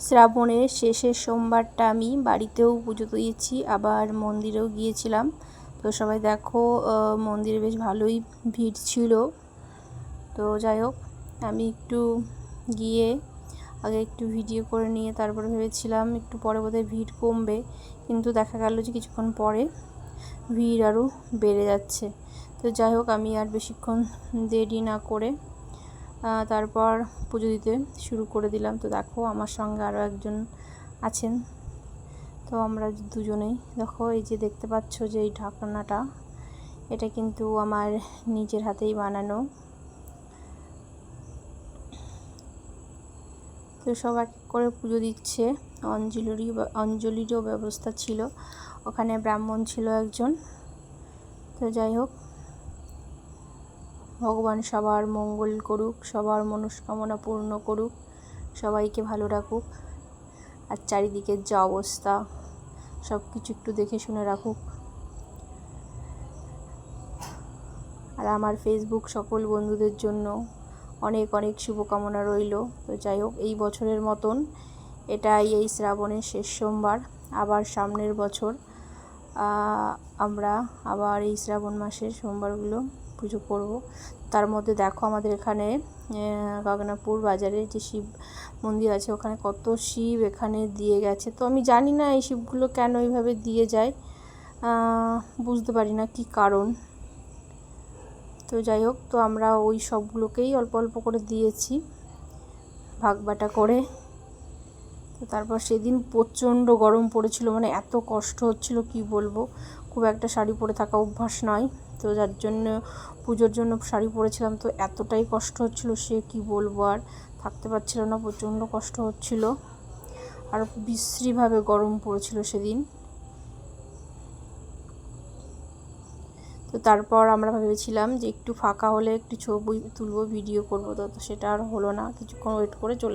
শ্রাবণের শেষের সোমবারটা আমি বাড়িতেও পুজো দিয়েছি, আবার মন্দিরেও গিয়েছিলাম। তো সবাই দেখো মন্দিরে বেশ ভালোই ভিড় ছিল। তো যাই হোক, আমি একটু গিয়ে আগে একটু ভিডিও করে নিয়ে তারপরে ভেবেছিলাম একটু পরে বোধহয় ভিড় কমবে, কিন্তু দেখা গেল যে কিছুক্ষণ পরে ভিড় আরও বেড়ে যাচ্ছে। তো যাই হোক, আমি আর বেশিক্ষণ দেরি না করে তারপর পুজো দিতে শুরু করে দিলাম। তো দেখো, আমার সঙ্গে আরও একজন আছেন। তো আমরা দুজনেই। দেখো, এই যে দেখতে পাচ্ছ যে এই ঢাকনাটা, এটা কিন্তু আমার নিজের হাতেই বানানো। তো সব এক করে পুজো দিচ্ছে। অঞ্জলিরই অঞ্জলিরও ব্যবস্থা ছিল। ওখানে ব্রাহ্মণ ছিল একজন। তো যাই হোক ভগবান সবার মঙ্গল করুক, সবার মনস্কামনা পূর্ণ করুক, সবাইকে ভালো রাখুক। আর চারিদিকের যা অবস্থা সব কিছু একটু দেখে শুনে রাখুক। আর আমার ফেসবুক সকল বন্ধুদের জন্য অনেক অনেক শুভকামনা রইল। তো যাই হোক, এই বছরের মতন এটাই এই শ্রাবণের শেষ সোমবার, আবার সামনের বছর আমরা আবার এই শ্রাবণ মাসের সোমবারগুলো পুজো করব। তার মধ্যে দেখো আমাদের এখানে গগনাপুর বাজারে যে শিব মন্দির আছে, ওখানে কত শিব এখানে দিয়ে গেছে। তো আমি জানি না এই শিবগুলো কেন এইভাবে দিয়ে যায়। বুঝতে পারি না কি কারণ। তো যাই হোক, তো আমরা ওই সবগুলোকেই অল্প অল্প করে দিয়েছি, ভাগ বাটা করে। তো তারপর সেদিন প্রচণ্ড গরম পড়েছিল মানে এত কষ্ট হচ্ছিল, কি বলব? খুব একটা শাড়ি পরে থাকা অভ্যাস নয়। তো যার জন্য পুজোর জন্য শাড়ি পরেছিলাম, তো এতটাই কষ্ট হচ্ছিল সে কি বলব আর থাকতে পারছিল না, প্রচণ্ড কষ্ট হচ্ছিল। আর বিশ্রীভাবে গরম পড়েছিল সেদিন। তো তারপর আমরা ভেবেছিলাম যে একটু ফাঁকা হলে একটু ছবি তুলবো, ভিডিও করব, তো সেটা আর হলো না। কিছুক্ষণ ওয়েট করে চলে